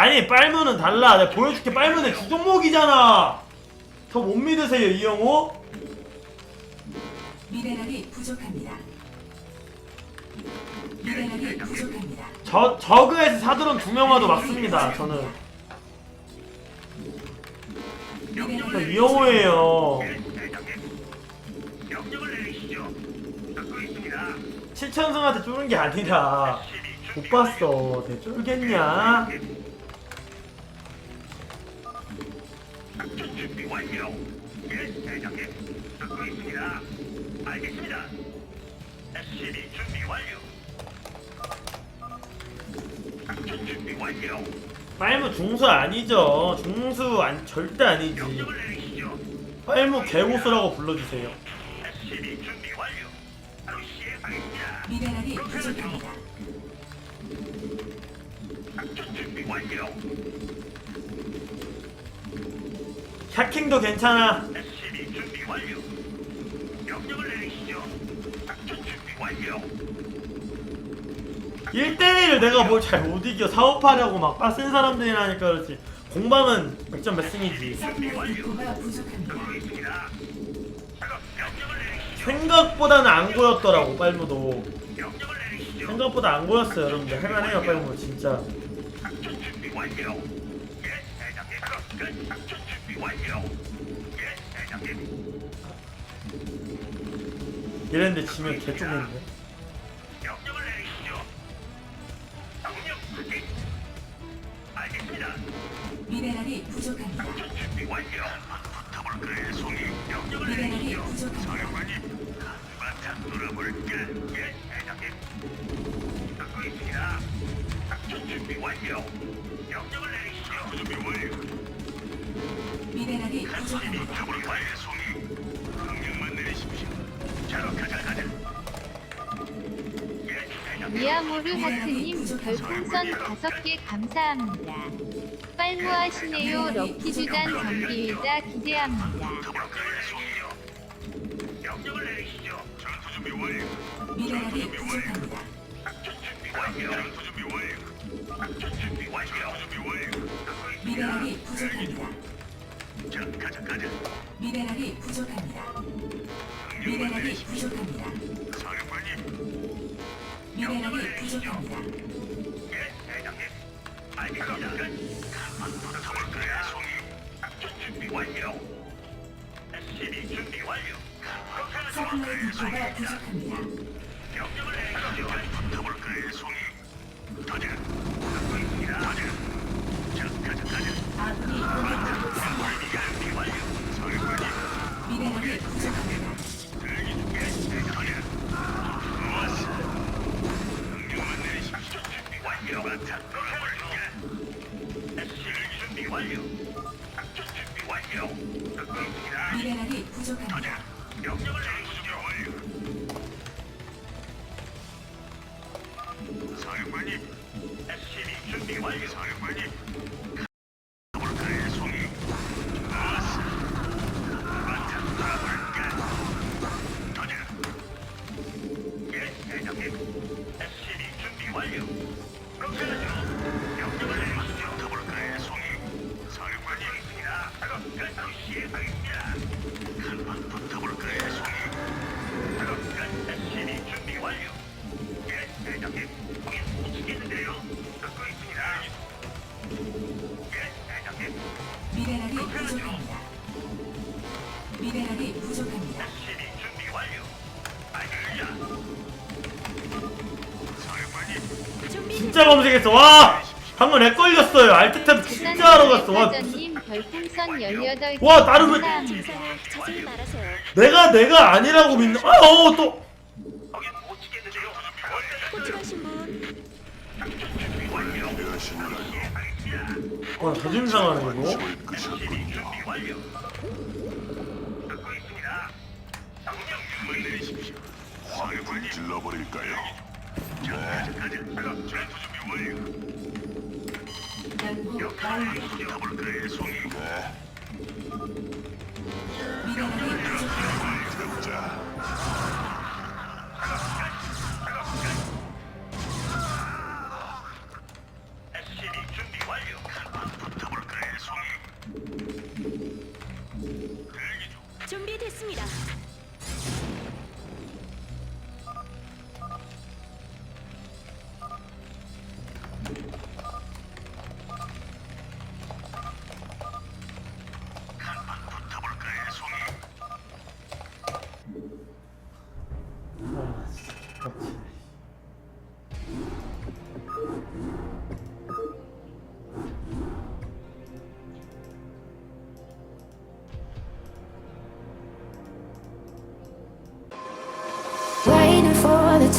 아니 빨무는 달라 내가 보여줄게 빨무는 주종목이잖아 더 못 믿으세요 이영호? 미네랄이 부족합니다. 미네랄이 부족합니다. 저 저그에서 사드론 두 명 와도 맞습니다 저는 저 미네랄이 이영호예요 명령을 내리시죠. 듣고 있습니다. 칠천승한테 쫄은 게 아니라 못 봤어 내 쫄겠냐? 준비 완료. 예, 대장님. 듣고 있습니다. 알겠습니다. SCB 준비 완료. 작전 준비 완료. 빨무 중수 아니죠 중수 안, 절대 아니지 명령을 내리시죠. 빨무 개고수라고 불러주세요 SCB 준비 완료. 바로 시행하겠습니다. 미네랄이 부족합니다. 작전 준비 완료. 샤킹도 괜찮아 SCB 준비 완료. 명령을 내리시죠. 작전 준비 완료. 1대1을 내가 뭘 잘 못 이겨 사업하려고 막 빡센 사람들이라니까 그렇지 공방은 100점 몇 승이지 서플라이 디포가 부족합니다. 듣고 있습니다. 작업 명령을 내리시죠. 생각보다는 안 고였더라고 빨무도 명령을 내리시죠. 생각보다 안 고였어요 여러분들 할만해요 빨무 진짜 작전 준비 완료. 예, 대장님. 작업 끝. 작전 준비 완료. 예, 대장님. 이랬는데 지면 개쪽인데 명령을 내리시죠. 명령 확인. 알겠습니다. 미네랄이 부족합니다. 작전 준비 완료. 붙어볼 그의 송이. 명령을 미네랄이 내리시죠. 부족합니다. 사령관님. 바탕 놀아볼까? 붙어볼 그의 송이. 명령만 내리십시오. 자, 가자, 가자. 예, 대장님. 미야모르 하트님 별풍선 5개 감사합니다. 빨무하시네요. 럭키주단 경기일자 기대합니다. 명령을 내리시죠. 전투 준비 완료. 미네랄이 부족합니다. 작전 준비 완료. 전투 준비 완료. 작전 준비 완료. 준비 완료. 듣고 있습니다. 미네랄이 부족합니다. 자, 가자, 가자. 미네랄이 부족합니다. 미네랄이. 부족합니다. 사령관님. 미네랄이 부족합니다. 예, 대장님. 알겠습니다. 한번 붙어볼 거야, 송이. 작전 준비 완료. SCB 준비 완료. 서플라이 디포가 부족합니다. 명령을 내리시죠. 붙어볼 거야, 송이. 가자. 듣고 있습니다. 자, 가자, 가자. 아군이 공격받고 있습니다. 준비 완료. 사령관님. 미네랄이 부족합니다. 대기 중. 예, 대장님. 좋았어. 명령만 내리십시오. 준비 완료. 바탕 놀아볼까? SCB 준비 완료. 작전 준비 완료. 듣고 있습니다. 미네랄이 부족합니다. 명령을 내 진짜 검색했어 와 방금 렉 걸렸어요 알트탭 진짜 하러 갔어 와, 사전님 별풍선 18개 와, 나름은- 감사합니다. 자세히 말하세요. 내가 내가 아니라고 믿는 아 어또 치겠는데요. 준비 완료. 호출하신 분 완료. 시행하겠습니다. 와, 자존심 상하네 이거. 질러버릴까요? 준비됐습니다.